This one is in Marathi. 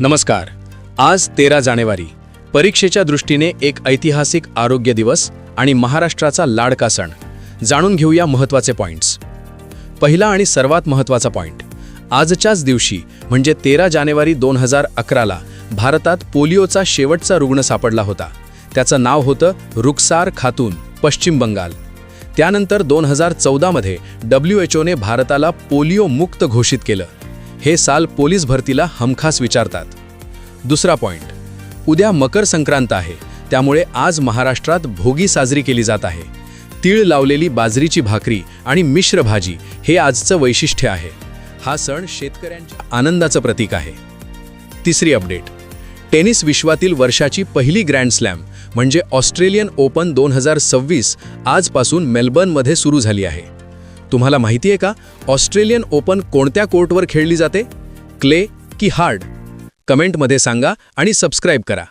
नमस्कार. आज तेरा जानेवारी. परीक्षेच्या दृष्टीने एक ऐतिहासिक आरोग्य दिवस आणि महाराष्ट्राचा लाडका सण. जाणून घेऊया महत्त्वाचे पॉइंट्स. पहिला आणि सर्वात महत्त्वाचा पॉइंट. आजच्याच दिवशी म्हणजे तेरा जानेवारी दोन हजार अकराला भारतात पोलिओचा शेवटचा रुग्ण सापडला होता. त्याचं नाव होतं रुखसार खातून पश्चिम बंगाल. त्यानंतर दोन हजार चौदामध्ये डब्ल्यू एच ओने भारताला पोलिओ मुक्त घोषित केलं. हे साल पोलीस भरतीला हमखास विचारतात. दुसरा पॉइंट. उद्या मकर संक्रांत आहे. त्यामुळे आज महाराष्ट्रात भोगी साजरी केली जात आहे. तीळ लावलेली बाजरीची भाकरी आणि मिश्र भाजी हे आजचं वैशिष्ट्य आहे. हा सण शेतकऱ्यांच्या आनंदाचं प्रतीक आहे. तिसरी अपडेट. टेनिस विश्वातील वर्षाची पहिली ग्रँड स्लॅम म्हणजे ऑस्ट्रेलियन ओपन दोन हजार सव्वीस आजपासून मेलबर्नमध्ये सुरू झाली आहे. तुम्हाला माहिती आहे का? ऑस्ट्रेलियन ओपन कोणत्या कोर्टवर खेळली जाते? क्ले की हार्ड? कमेंटमध्ये सांगा आणि सबस्क्राईब करा.